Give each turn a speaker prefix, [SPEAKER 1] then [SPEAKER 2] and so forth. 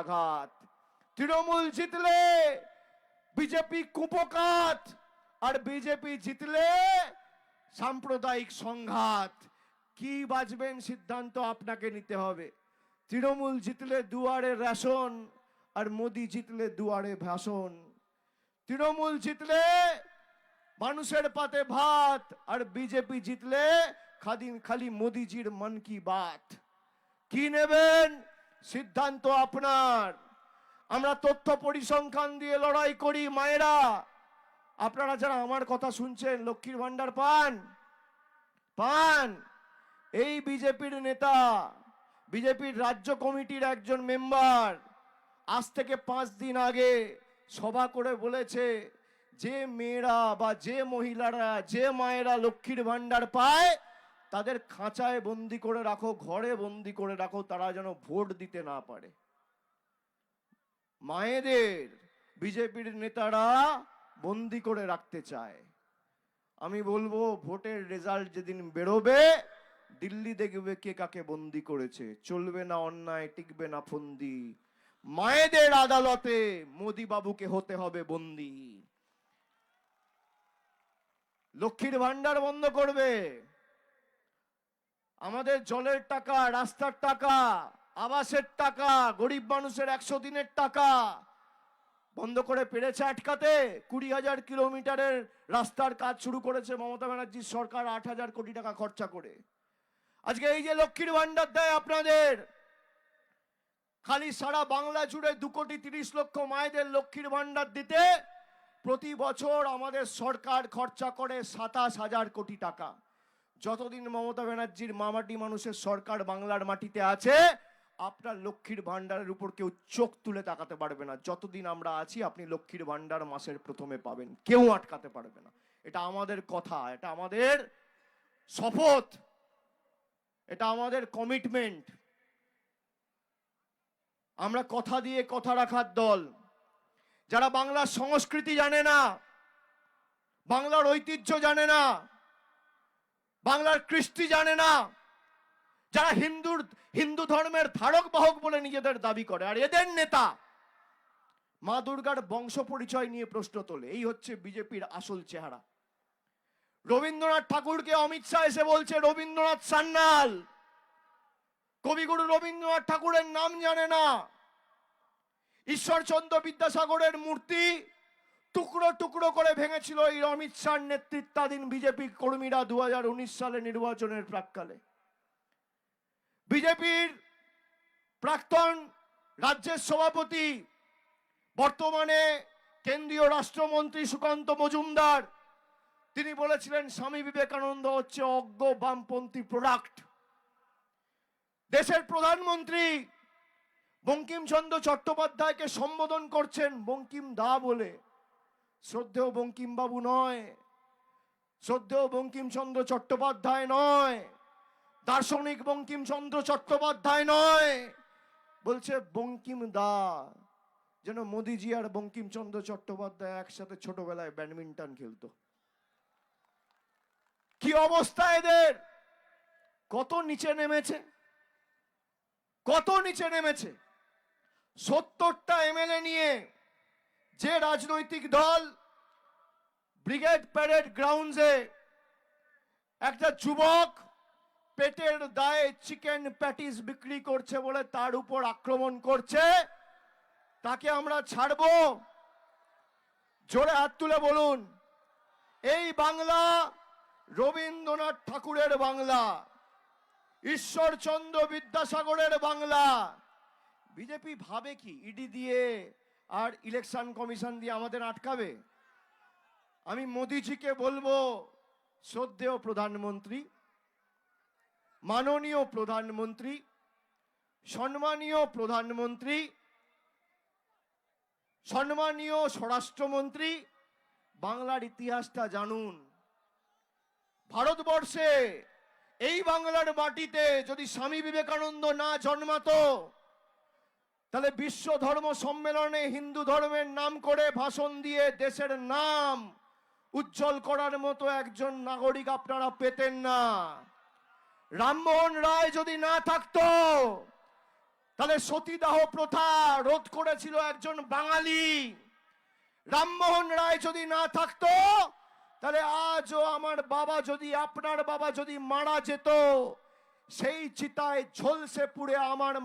[SPEAKER 1] আঘাত। তৃণমূল জিতলে বিজেপি কুপকাত, আর বিজেপি জিতলে সাম্প্রদায়িক সংঘাত। কি বাজবেন সিদ্ধান্ত আপনাকে নিতে হবে। তৃণমূল জিতলে দুয়ারে রেশন, আর মোদি জিতলে দুয়ারে ভাষণ। তৃণমূল জিতলে মানুষের পাতে ভাত, আর বিজেপি জিতলে খালি খালি মোদিজির মন কি বাত। কি নেবেন? সিদ্ধান্ত আপনার। আমরা তথ্য পরিসংখ্যান দিয়ে লড়াই করি, মায়েরা। আপনারা যারা আমার কথা শুনছেন, লক্ষ্মীর ভান্ডার পান? পান। এই বিজেপির নেতা, বিজেপির রাজ্য কমিটির একজন মেম্বার আজ থেকে পাঁচ দিন আগে সভা করে বলেছে, যে মেয়েরা বা যে মহিলারা, যে মায়েরা লক্ষ্মীর ভান্ডার পায় তাদের খাঁচায় বন্দি করে রাখো, ঘরে বন্দি করে রাখো, তারা যেন ভোট দিতে না পারে। মায়েদের, বিজেপির নেতারা বন্দি করে রাখতে চায়। আমি বলব, ভোটের রেজাল্ট যেদিন বেরোবে, দিল্লি দেখবে কে কাকে বন্দি করেছে। চলবে না অন্যায়, টিকবে না ফন্দি। মায়েদের আদালতে মোদি বাবুকে হতে হবে বন্দি। লক্ষ্মীর ভান্ডার বন্ধ করবে। আমাদের জলের টাকা, রাস্তার টাকা, আবাসের টাকা, গরিব মানুষের একশো দিনের টাকা বন্ধ করে পেরেছে আটকাতে। কুড়ি হাজার কিলোমিটারের রাস্তার কাজ শুরু করেছে মমতা ব্যানার্জির সরকার আট হাজার কোটি টাকা খরচা করে। আজকে এই যে লক্ষ্মীর ভান্ডার দেয় আপনাদের, খালি সারা বাংলা জুড়ে দু কোটি তিরিশ লক্ষ মায়েদের লক্ষ্মীর ভান্ডার দিতে প্রতি বছর আমাদের সরকার খরচা করে সাতাশ হাজার কোটি টাকা। যতদিন মমতা ব্যানার্জির মামাটি মানুষের সরকার বাংলার মাটিতে আছে, আপনার লক্ষ্মীর ভান্ডারের উপর কেউ চোখ তুলে তাকাতে পারবে না। যতদিন আমরা আছি, আপনি লক্ষ্মীর ভান্ডার মাসের প্রথমে পাবেন। কেউ আটকাতে পারবে না। এটা আমাদের কথা, এটা আমাদের শপথ, এটা আমাদের কমিটমেন্ট আমরা কথা দিয়ে কথা রাখার দল। যারা বাংলার সংস্কৃতি জানে না, বাংলার ঐতিহ্য জানে না বাংলার কৃষ্টি জানে না। যারা হিন্দুর, হিন্দু ধর্মের ধারক বাহক বলে নিজেদের দাবি করে, আর এদের নেতা মা দুর্গার বংশ পরিচয় নিয়ে প্রশ্ন তোলে। এই হচ্ছে বিজেপির আসল চেহারা। রবীন্দ্রনাথ ঠাকুরকে অমিত শাহ এসে বলছে, রবীন্দ্রনাথ সান্যাল, কবিগুরু রবীন্দ্রনাথ ঠাকুরের নাম জানে না। ঈশ্বরচন্দ্র বিদ্যাসাগরের মূর্তি টুকরো টুকরো করে ভেঙেছিল এই অমিত শাহ নেতৃত্বাধীন বিজেপি কর্মীরা দুহাজার উনিশ সালে নির্বাচনের প্রাককালে। বিজেপির প্রাক্তন রাজ্যের সভাপতি, বর্তমানে কেন্দ্রীয় রাষ্ট্রমন্ত্রী সুকান্ত মজুমদার, তিনি বলেছিলেন, স্বামী বিবেকানন্দ হচ্ছে অজ্ঞ বামপন্থী প্রোডাক্ট দেশের প্রধানমন্ত্রী বঙ্কিমচন্দ্র চট্টোপাধ্যায়কে সম্বোধন করছেন বঙ্কিম দা বলে। শ্রদ্ধেয় বঙ্কিমবাবু নয়, শ্রদ্ধেয় বঙ্কিমচন্দ্র চট্টোপাধ্যায় নয়, দার্শনিক বঙ্কিমচন্দ্র চট্টোপাধ্যায় নয়, বলছে বঙ্কিম দা যেন মোদিজি আর বঙ্কিমচন্দ্র চট্টোপাধ্যায় একসাথে ছোটবেলায় ব্যাডমিন্টন খেলতো। কি অবস্থা এদের? কত নিচে নেমেছে? কত নিচে নেমেছে? সত্তরটা এমএলএ নিয়ে যে রাজনৈতিক দল ব্রিগেড প্যারেড গ্রাউন্ডসে একটা যুবক পেটের দায়ে চিকেন প্যাটিস বিক্রি করছে বলে তার উপর আক্রমণ করছে, তাকে আমরা ছাড়বো। জোরে হাত তুলে বলুন, এই বাংলা রবীন্দ্রনাথ ঠাকুরের বাংলা, ঈশ্বরচন্দ্র বিদ্যাসাগরের বাংলা। বিজেপি ভাবে কি ইডি দিয়ে আর ইলেকশন কমিশন দিয়ে আমাদের আটকাবে? আমি মোদিজিকে বলব, শ্রদ্ধেয় প্রধানমন্ত্রী, মাননীয় প্রধানমন্ত্রী, সম্মানীয় প্রধানমন্ত্রী, সম্মানীয় স্বরাষ্ট্রমন্ত্রী, বাংলার ইতিহাসটা জানুন। ভারতবর্ষে এই বাংলার মাটিতে যদি স্বামী বিবেকানন্দ না জন্মাতো তাহলে বিশ্ব ধর্ম সম্মেলনে হিন্দু ধর্মের নাম করে ভাষণ দিয়ে দেশের নাম উজ্জ্বল করার মতো একজন নাগরিক আপনারা পেতেন না। রামমোহন রায় যদি না থাকতো, তাহলে সতীদাহ প্রথা রোধ করেছিল একজন বাঙালি। রামমোহন রায় যদি না থাকতো, তাহলে আজও আমার বাবা যদি, আপনার বাবা যদি মারা যেত, সেই চিতায় ঝলসে পুড়ে আমার